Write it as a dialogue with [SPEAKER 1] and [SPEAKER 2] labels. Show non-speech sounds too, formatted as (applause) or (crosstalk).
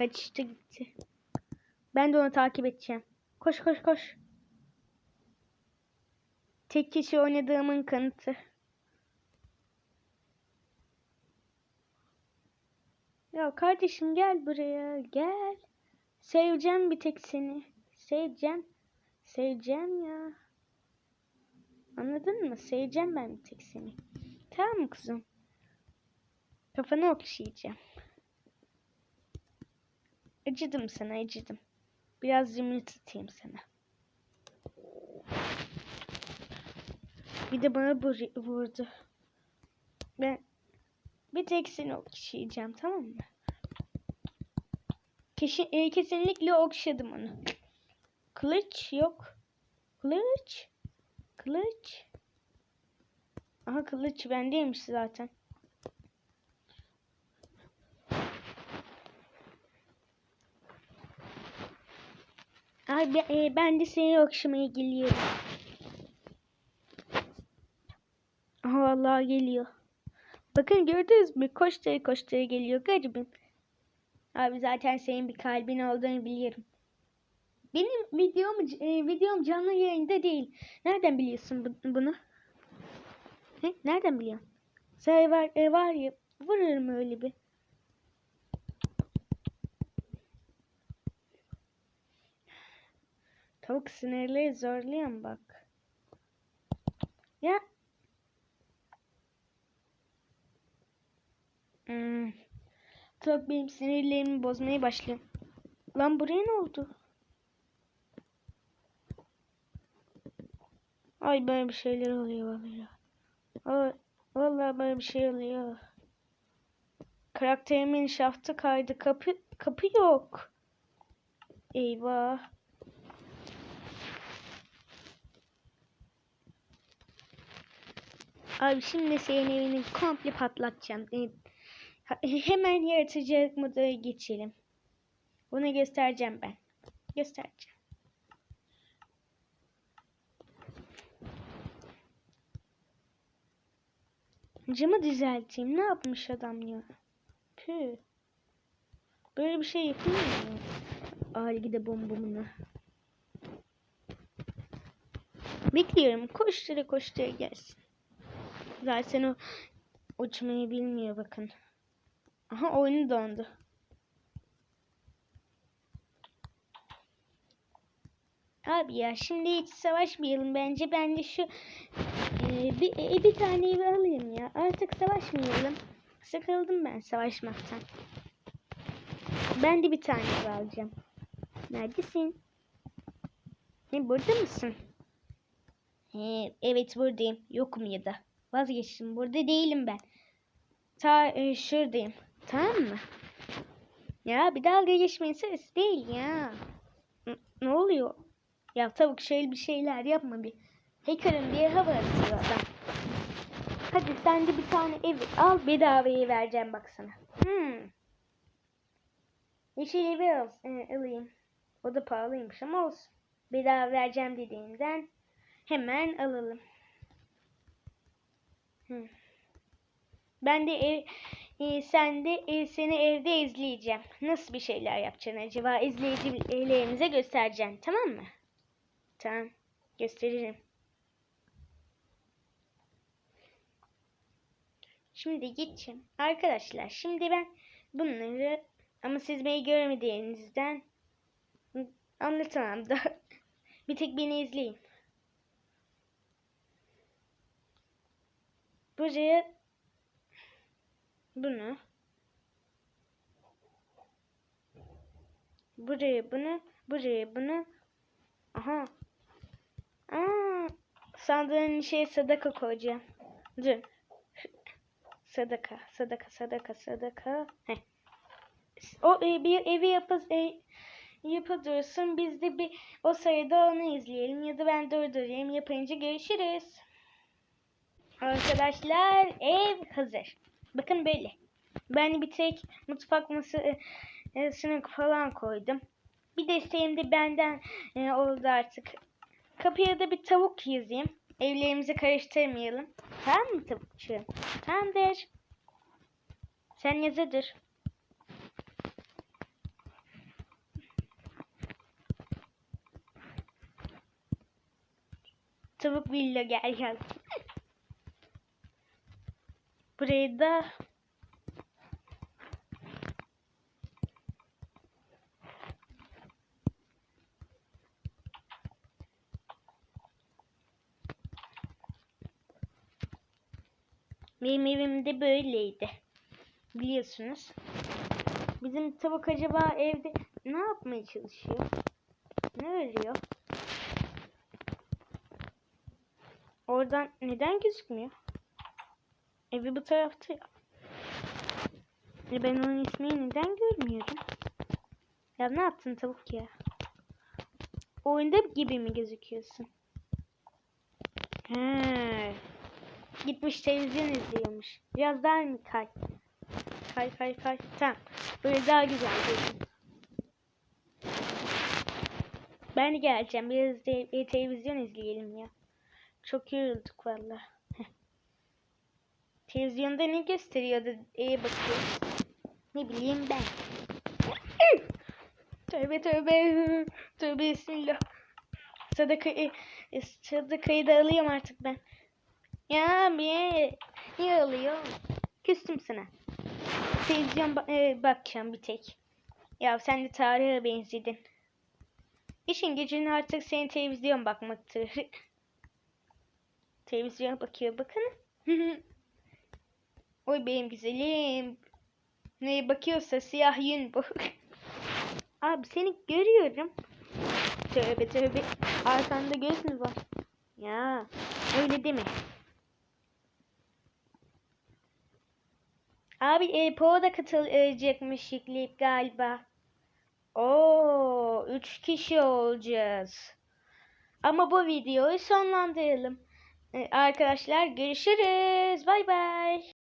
[SPEAKER 1] Kaçıştı gitti. Ben de onu takip edeceğim. Koş koş koş. Tek kişi oynadığımın kanıtı. Ya kardeşim gel buraya gel. Seveceğim bir tek seni. Seveceğim. Seveceğim ya. Anladın mı? Seveceğim ben bir tek seni. Tamam mı kızım? Kafanı okşayacağım. Acıdım sana acıdım. Biraz zimri tutayım sana. Bir de bana vur- vurdu. Ben bir tek seni okşayacağım tamam mı? Keşi, e, kesinlikle okşadım onu. Kılıç yok. Kılıç. Kılıç. Aha kılıç bendeymiş zaten. Ay e, ben de seni okşamaya geliyorum. Aha vallahi geliyor. Bakın gördünüz mü? Koştura koştura geliyor garibim. Abi zaten senin bir kalbin olduğunu biliyorum. Benim videom e, videom canlı yayında değil. Nereden biliyorsun bu- bunu? He? Nereden biliyorsun? Sen var, e, var ya vururum öyle bir. Tavuk sinirleri zorluyorum bak. Ya. Hmm. Tavuk benim sinirlerimi bozmaya başlıyor. Lan buraya ne oldu? Ay böyle bir şeyler oluyor vallahi. Vallahi böyle bir şey oluyor. Karakterimin şaftı kaydı. Kapı kapı yok. Eyvah. Abi şimdi senin evini komple patlatacağım. E, ha- Hemen yaratıcı moda geçelim. Bunu göstereceğim ben. Göstereceğim. Camı düzelteyim. Ne yapmış adam ya? Püh. Böyle bir şey yapıyor mu? Algide bombomunu. Bekliyorum. Koştura koştura gelsin. Zaten o uçmayı bilmiyor bakın. Aha oyunu dondu. Abi ya şimdi hiç savaşmayalım bence. Ben de şu e, bir, e, bir tane evi alayım ya. Artık savaşmayalım. Sıkıldım ben savaşmaktan. Ben de bir tane alacağım. Neredesin? Ne burada mısın? He, evet buradayım. Yokum ya da. Vazgeçtim. Burada değilim ben. Ta e, şuradayım. Tamam mı? Ya bir dalga geçmeyin ses değil ya. N- ne oluyor? Ya tavuk şöyle bir şeyler yapma bir. Hacker'ım diye hava atıyor adam. Hadi sen de bir tane ev al bedavaya vereceğim bak sana. Hmm. Yeşil evi al, e, alayım. O da pahalıymış ama olsun. Bedava vereceğim dediğimden hemen alalım. Ben de ev, e, sen de e, seni evde izleyeceğim. Nasıl bir şeyler yapacaksın acaba? İzleyicilerimize göstereceğim. Tamam mı? Tamam. Gösteririm. Şimdi gideceğim. Arkadaşlar şimdi ben bunları ama siz beni görmediğinizden anlatamam da. (laughs) bir tek beni izleyin. Buraya bunu buraya bunu buraya bunu aha Aa, sandığın şeye sadaka koyacağım. Dur. Sadaka, sadaka, sadaka, sadaka. Heh. O e, bir evi yapı, e, yapı. Biz de bir o sırada onu izleyelim ya da ben durdurayım. Yapınca görüşürüz. Arkadaşlar ev hazır. Bakın böyle. Ben bir tek mutfak masasını falan koydum. Bir desteğim de benden e, oldu artık. Kapıya da bir tavuk yazayım. Evlerimizi karıştırmayalım. Tamam mı tavukçuğum? Tamamdır. Sen yazıdır. Tavuk villa gel gel. Buraya da Benim evim de böyleydi. Biliyorsunuz. Bizim tavuk acaba evde ne yapmaya çalışıyor? Ne arıyor? Oradan neden gözükmüyor? Evi bu tarafta ya. E ben onun ismini neden görmüyorum? Ya ne yaptın tavuk ya? Oyunda gibi mi gözüküyorsun? He. Gitmiş televizyon izliyormuş. Biraz daha mı kay? Kay kay kay. Tamam. Böyle daha güzel görünüyor. Ben geleceğim. Biraz de, e, televizyon izleyelim ya. Çok yorulduk valla. Televizyonda ne gösteriyordu? E bakıyoruz. Ne bileyim ben. tövbe tövbe. Tövbe bismillah. Sadakayı, e, sadakayı da alıyorum artık ben. Ya abi. Niye alıyor? Küstüm sana. Televizyon ba- e, bakacağım bir tek. Ya sen de tarihe benzedin. İşin gücün artık senin televizyon bakmaktır. (laughs) televizyon bakıyor bakın. (laughs) Oy benim güzelim. Neye bakıyorsa siyah yün bu. (laughs) Abi seni görüyorum. Tövbe tövbe. Arkanda göz mü var? Ya öyle deme. Abi e, da katılacakmış yükleyip galiba. Oo, üç kişi olacağız. Ama bu videoyu sonlandıralım. E, arkadaşlar görüşürüz. Bay bay.